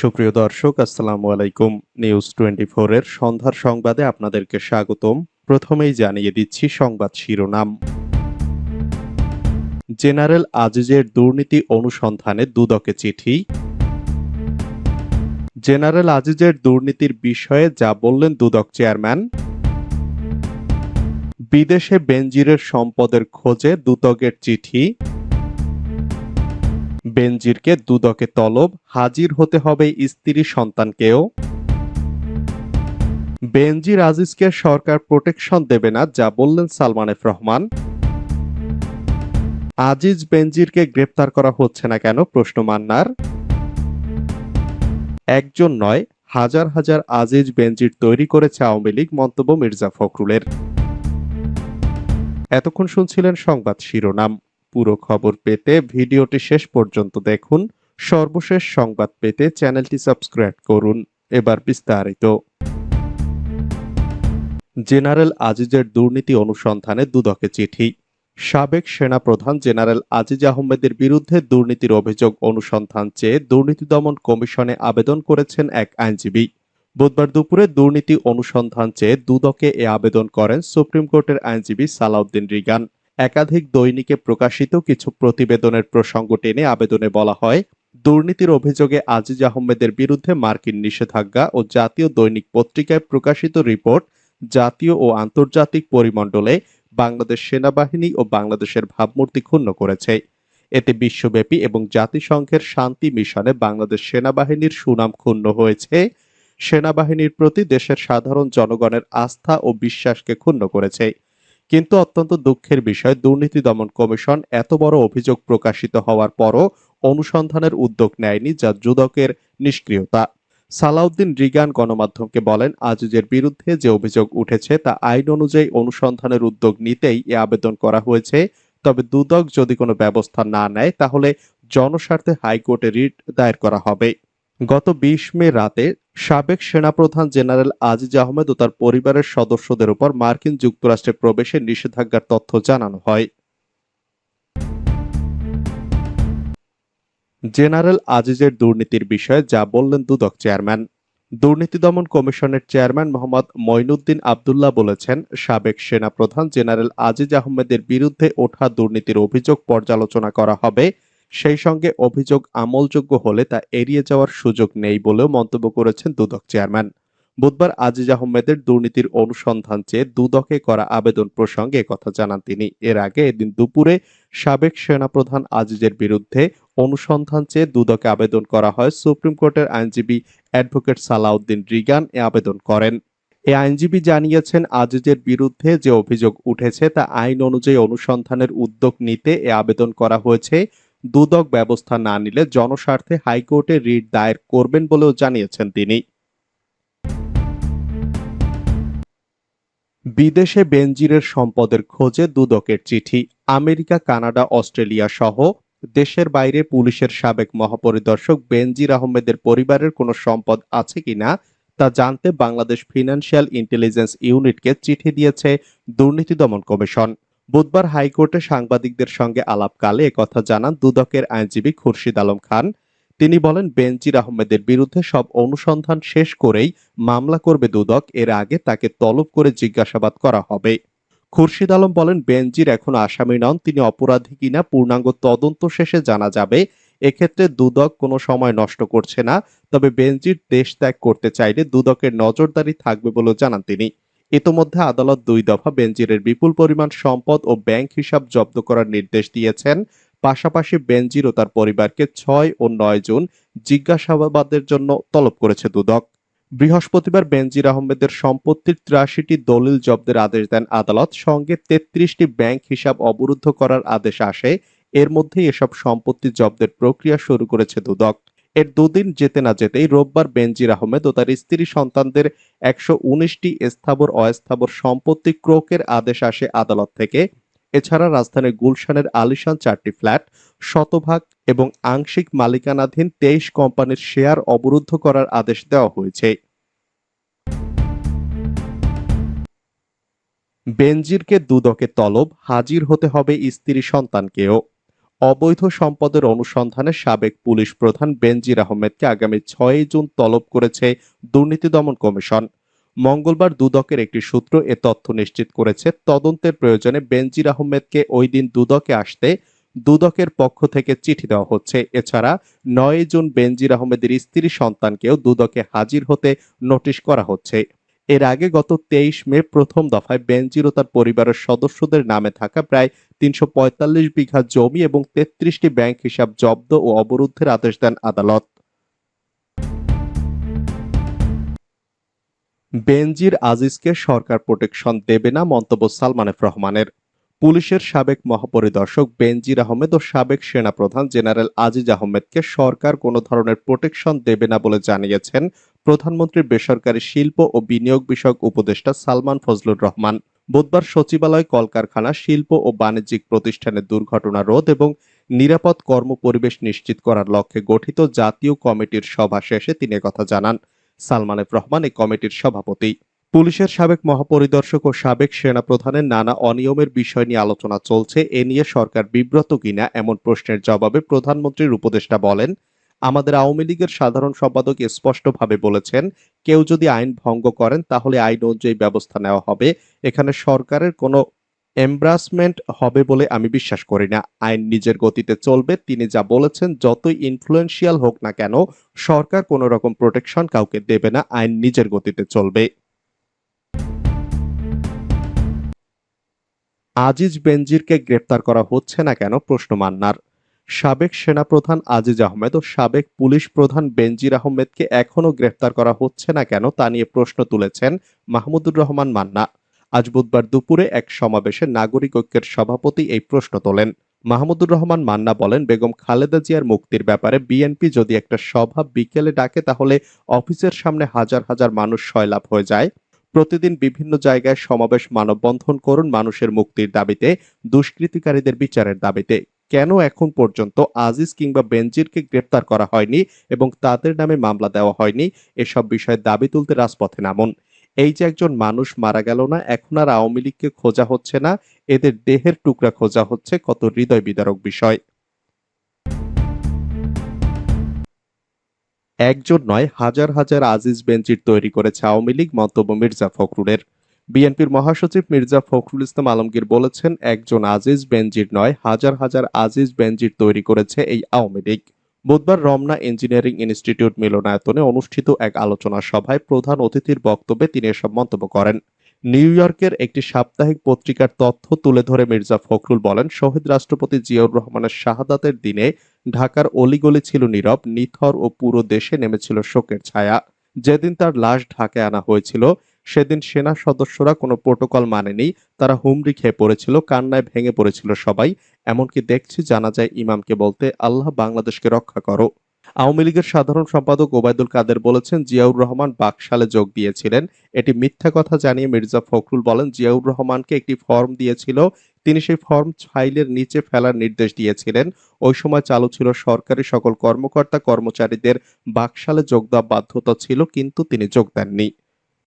সুপ্রিয় দর্শক, আসসালামু আলাইকুম। নিউজ টোয়েন্টি এর সন্ধ্যার সংবাদে আপনাদেরকে স্বাগতম। প্রথমেই জানিয়ে দিচ্ছি সংবাদ শিরোনাম। জেনারেল আজিজের দুর্নীতি অনুসন্ধানে দুদকে চিঠি। জেনারেল আজিজের দুর্নীতির বিষয়ে যা বললেন দুদক চেয়ারম্যান। বিদেশে বেনজিরের সম্পদের খোঁজে দুদকের চিঠি। বেনজিরকে দুদকে তলব, হাজির হতে হবে স্ত্রী সন্তানকেও। বেনজির আজিজকে সরকার প্রোটেকশন দেবে না, যা বললেন সালমান এফ রহমান। আজিজ বেনজিরকে গ্রেপ্তার করা হচ্ছে না কেন, প্রশ্ন মান্নার। একজন নয়, হাজার হাজার আজিজ বেনজির তৈরি করেছে আওয়ামী লীগ, মন্তব্য মির্জা ফখরুলের। এতক্ষণ শুনছিলেন সংবাদ শিরোনাম। পুরো খবর পেতে ভিডিওটি শেষ পর্যন্ত দেখুন। সর্বশেষ সংবাদ পেতে চ্যানেলটি সাবস্ক্রাইব করুন। এবার বিস্তারিত। জেনারেল আজিজের দুর্নীতি অনুসন্ধানে দুদকে চিঠি। সাবেক সেনাপ্রধান জেনারেল আজিজ আহমেদের বিরুদ্ধে দুর্নীতির অভিযোগ অনুসন্ধান চেয়ে দুর্নীতি দমন কমিশনে আবেদন করেছেন এক আইনজীবী। বুধবার দুপুরে দুর্নীতি অনুসন্ধান চেয়ে দুদকে এ আবেদন করেন সুপ্রিম কোর্টের আইনজীবী সালাউদ্দিন রিগান। একাধিক দৈনিকে প্রকাশিত কিছু প্রতিবেদনের প্রসঙ্গ টেনে আবেদনে বলা হয়, দুর্নীতির অভিযোগে আজিজ আহমেদের বিরুদ্ধে মার্কিন নিষেধাজ্ঞা ও জাতীয় দৈনিক পত্রিকায় প্রকাশিত রিপোর্ট জাতীয় ও আন্তর্জাতিক পরিমণ্ডলে বাংলাদেশ সেনাবাহিনী ও বাংলাদেশের ভাবমূর্তি ক্ষুণ্ণ করেছে। এতে বিশ্বব্যাপী এবং জাতিসংঘের শান্তি মিশনে বাংলাদেশ সেনাবাহিনীর সুনাম ক্ষুণ্ণ হয়েছে। সেনাবাহিনীর প্রতি দেশের সাধারণ জনগণের আস্থা ও বিশ্বাসকে ক্ষুণ্ণ করেছে। কিন্তু অত্যন্ত দুঃখের বিষয়, দুর্নীতি দমন কমিশন এত বড় অভিযোগ প্রকাশিত হওয়ার পরও অনুসন্ধানের উদ্যোগ নেয়নি, যা যুদকের নিষ্ক্রিয়তা। সালাউদ্দিন রিগান গণমাধ্যমকে বলেন, আজিজের বিরুদ্ধে যে অভিযোগ উঠেছে তা আইন অনুযায়ী অনুসন্ধানের উদ্যোগ নিতেই এ আবেদন করা হয়েছে। তবে দুদক যদি কোনো ব্যবস্থা না নেয়, তাহলে জনস্বার্থে হাইকোর্টে রিট দায়ের করা হবে। গত বিশ মে রাতে সাবেক সেনাপ্রধান জেনারেল আজিজ আহমেদ ও তার পরিবারের সদস্যদের উপর মার্কিন যুক্তরাষ্ট্রে প্রবেশের নিষেধাজ্ঞার তথ্য জানানো হয়। জেনারেল আজিজের দুর্নীতির বিষয়ে যা বললেন দুদক চেয়ারম্যান। দুর্নীতি দমন কমিশনের চেয়ারম্যান মোহাম্মদ মঈনুদ্দিন আবদুল্লাহ বলেছেন, সাবেক সেনাপ্রধান জেনারেল আজিজ আহমেদের বিরুদ্ধে ওঠা দুর্নীতির অভিযোগ পর্যালোচনা করা হবে। সেই সঙ্গে অভিযোগ আমলযোগ্য হলে তা এড়িয়ে যাওয়ার সুযোগ নেই বলেও মন্তব্য করেছেন দুদক চেয়ারম্যান। বুধবার আজিজ আহমেদের দুর্নীতির অনুসন্ধান চেয়ে দুদকে করা আবেদন প্রসঙ্গে কথা জানান তিনি। এর আগে এদিন দুপুরে সাবেক সেনাপ্রধান আজিজের বিরুদ্ধে অনুসন্ধান চেয়ে দুদকে আবেদন করা হয়। সুপ্রিম কোর্টের আইনজীবী অ্যাডভোকেট সালাউদ্দিন রিগান এ আবেদন করেন। এ আইনজীবী জানিয়েছেন, আজিজের বিরুদ্ধে যে অভিযোগ উঠেছে তা আইন অনুযায়ী অনুসন্ধানের উদ্যোগ নিতে এ আবেদন করা হয়েছে। দুদক ব্যবস্থা না নিলে জনস্বার্থে হাইকোর্টে রিট দায়ের করবেন বলেও জানিয়েছেন তিনি। বিদেশে বেনজিরের সম্পদের খোঁজে দুদকের চিঠি। আমেরিকা, কানাডা, অস্ট্রেলিয়া সহ দেশের বাইরে পুলিশের সাবেক মহাপরিদর্শক বেনজির আহমেদের পরিবারের কোনো সম্পদ আছে কিনা তা জানতে বাংলাদেশ ফিনান্সিয়াল ইন্টেলিজেন্স ইউনিটকে চিঠি দিয়েছে দুর্নীতি দমন কমিশন। বুধবার হাইকোর্টে সাংবাদিকদের সঙ্গে আলাপকালে একথা জানান দুদকের আইনজীবী খুরশিদ আলম খান। তিনি বলেন, বেনজির আহমেদের বিরুদ্ধে সব অনুসন্ধান শেষ করেই মামলা করবে দুদক, এর আগে তাকে তলব করে জিজ্ঞাসাবাদ করা হবে। খুরশিদ আলম বলেন, বেনজির এখন আসামি নন, তিনি অপরাধী কিনা পূর্ণাঙ্গ তদন্ত শেষে জানা যাবে। এক্ষেত্রে দুদক কোনো সময় নষ্ট করছে না, তবে বেনজির দেশ ত্যাগ করতে চাইলে দুদকের নজরদারি থাকবে বলেও জানান তিনি। ইতোমধ্যে আদালত দুই দফা বেনজিরের বিপুল পরিমাণ সম্পদ ও ব্যাংক হিসাব জব্দ করার নির্দেশ দিয়েছেন। পাশাপাশি বেনজির ও তার পরিবারকে ছয় ও নয় জুন জিজ্ঞাসাবাদের জন্য তলব করেছে দুদক। বৃহস্পতিবার বেনজির আহমেদের সম্পত্তির ত্রাশিটি দলিল জব্দের আদেশ দেন আদালত। সঙ্গে তেত্রিশটি ব্যাংক হিসাব অবরুদ্ধ করার আদেশ আসে। এর মধ্যেই এসব সম্পত্তি জব্দের প্রক্রিয়া শুরু করেছে দুদক। এর দুদিন যেতে না যেতেই রোববার বেনজির আহমেদ ও তার স্ত্রী সন্তানদের একশো উনিশটি স্থাবর, অস্থাবর সম্পত্তি ক্রোকের আদেশ আসে আদালত থেকে। এছাড়া রাজধানীর গুলশানের আলিশান চারটি ফ্ল্যাট, শতভাগ এবং আংশিক মালিকানাধীন তেইশ কোম্পানির শেয়ার অবরুদ্ধ করার আদেশ দেওয়া হয়েছে। বেনজিরকে দুদকে তলব, হাজির হতে হবে স্ত্রী সন্তানকেও। অবৈধ সম্পদের অনুসন্ধানে সাবেক পুলিশ প্রধান বেনজির আহমেদকে আগামী ছয়ই জুন তলব করেছে দুর্নীতি দমন কমিশন। মঙ্গলবার দুদকের একটি সূত্র এ তথ্য নিশ্চিত করেছে। তদন্তের প্রয়োজনে বেনজির আহমেদকে ওই দিন দুদকে আসতে দুদকের পক্ষ থেকে চিঠি দেওয়া হচ্ছে। এছাড়া নয় জুন বেনজির আহমেদের স্ত্রী সন্তানকেও দুদকে হাজির হতে নোটিশ করা হচ্ছে। এর আগে গত তেইশ মে প্রথম দফায় বেনজির ও তার পরিবারের সদস্যদের নামে থাকা প্রায় তিনশো পঁয়তাল্লিশ বিঘা জমি এবং তেত্রিশটি ব্যাংক হিসাব জব্দ ও অবরুদ্ধের আদেশ দেন আদালত। বেনজির আজিজকে সরকার প্রোটেকশন দেবে না মন্তব্য সালমান রহমানের। পুলিশের সাবেক মহাপরিদর্শক বেনজির আহমেদ ও সাবেক সেনাপ্রধান জেনারেল আজিজ আহমেদকে সরকার কোনো ধরনের প্রোটেকশন দেবে না বলে জানিয়েছেন প্রধানমন্ত্রীর বেসরকারি শিল্প ও বিনিয়োগ বিষয়ক উপদেষ্টা সালমান ফজলুর রহমান। বুধবার সচিবালয় কলকারখানা শিল্প ও বাণিজ্যিক প্রতিষ্ঠানের দুর্ঘটনা রোধ এবং নিরাপদ কর্মপরিবেশ নিশ্চিত করার লক্ষ্যে গঠিত জাতীয় কমিটির সভা শেষে তিনি কথা জানান। সালমান এফ রহমান এই কমিটির সভাপতি। পুলিশের সাবেক মহাপরিদর্শক ও সাবেক সেনাপ্রধানের নানা অনিয়মের বিষয় নিয়ে আলোচনা চলছে। এ নিয়ে সরকার বিব্রত কিনা এমন প্রশ্নের জবাবে প্রধানমন্ত্রীর উপদেষ্টা বলেন আমাদের আওয়ামী লীগের সাধারণ সম্পাদক স্পষ্টভাবে বলেছেন, কেউ যদি আইন ভঙ্গ করেন তাহলে আইন অনুযায়ী ব্যবস্থা নেওয়া হবে। এখানে সরকারের কোনো এমব্রাসমেন্ট হবে বলে আমি বিশ্বাস করি না। আইন নিজের গতিতে চলবে, তিনি যা বলেছেন, যতই ইনফ্লুয়েন্সিয়াল হোক না কেন, সরকার কোনো রকম প্রোটেকশন কাউকে দেবে না, আইন নিজের গতিতে চলবে। আজিজ বেনজিরকে গ্রেপ্তার করা হচ্ছে না কেন? প্রশ্ন মান্নার। সাবেক সেনাপ্রধান আজিজ আহমেদ ও সাবেক পুলিশ প্রধান বেনজির আহমেদকে এখনও গ্রেফতার করা হচ্ছে না কেন তা নিয়ে প্রশ্ন তুলেছেন মাহমুদুর রহমান মান্না। আজ বুধবার দুপুরে এক সমাবেশে নাগরিক ঐক্যের সভাপতি এই প্রশ্ন তোলেন। মাহমুদুর রহমান মান্না বলেন, বেগম খালেদা জিয়ার মুক্তির ব্যাপারে বিএনপি যদি একটা সভা বিকেলে ডাকে, তাহলে অফিসের সামনে হাজার হাজার মানুষ সয়লাভ হয়ে যায়। প্রতিদিন বিভিন্ন জায়গায় সমাবেশ মানববন্ধন করুন মানুষের মুক্তির দাবিতে, দুষ্কৃতিকারীদের বিচারের দাবিতে। কেন এখন পর্যন্ত আজিজ কিংবা বেনজিরকে গ্রেপ্তার করা হয়নি এবং তাদের নামে মামলা দেওয়া হয়নি? এসব বিষয়ে দাবি তুলতে রাজপথে নামুন। এই যে একজন মানুষ মারা গেল না, এখন আর আওয়ামী লীগকে খোঁজা হচ্ছে না, এদের দেহের টুকরা খোঁজা হচ্ছে, কত হৃদয় বিদারক বিষয়। একজন নয়, হাজার হাজার আজিজ বেঞ্চির তৈরি করেছে আওয়ামী লীগ মন্তব্য মির্জা ফখরুলের। বিএনপির মহাসচিব মির্জা ফখরুল ইসলাম আলমগীর বলেছেন, একজন আজিজ বেনজির নয়, হাজার হাজার আজিজ বেনজির তৈরি করেছে এই আওয়ামী লীগ। বুধবার রমনা ইঞ্জিনিয়ারিং ইনস্টিটিউট মিলনায়তনে অনুষ্ঠিত এক আলোচনা সভায় প্রধান অতিথির বক্তব্যে তিনি এসব মন্তব্য করেন। নিউ ইয়র্কের একটি সাপ্তাহিক পত্রিকার তথ্য তুলে ধরে মির্জা ফখরুল বলেন, শহীদ রাষ্ট্রপতি জিয়াউর রহমানের শাহাদাতের দিনে ঢাকার অলিগলি ছিল নীরব, নিথর ও পুরো দেশে নেমেছিল শোকের ছায়া। যেদিন তার লাশ ঢাকায় আনা হয়েছিল সেদিন সেনা সদস্যরা কোনো প্রোটোকল মানেনি, তারা হুমড়ি খেয়ে পড়েছিল, কান্নায় ভেঙে পড়েছিল সবাই, এমনকি দেখছি জানা যায় ইমামকে বলতে, আল্লাহ বাংলাদেশকে রক্ষা করো। আওয়ামী লীগের সাধারণ সম্পাদক ওবায়দুল কাদের বলেছেন, জিয়াউর রহমান বাকশালে যোগ দিয়েছিলেন। এটি মিথ্যা কথা জানিয়ে মির্জা ফখরুল বলেন, জিয়াউর রহমানকে একটি ফর্ম দিয়েছিল, তিনি সেই ফর্ম ফাইলের নিচে ফেলার নির্দেশ দিয়েছিলেন। ওই সময় চালু ছিল সরকারি সকল কর্মকর্তা কর্মচারীদের বাকশালে যোগ দেওয়া বাধ্যতা ছিল, কিন্তু তিনি যোগ দেননি।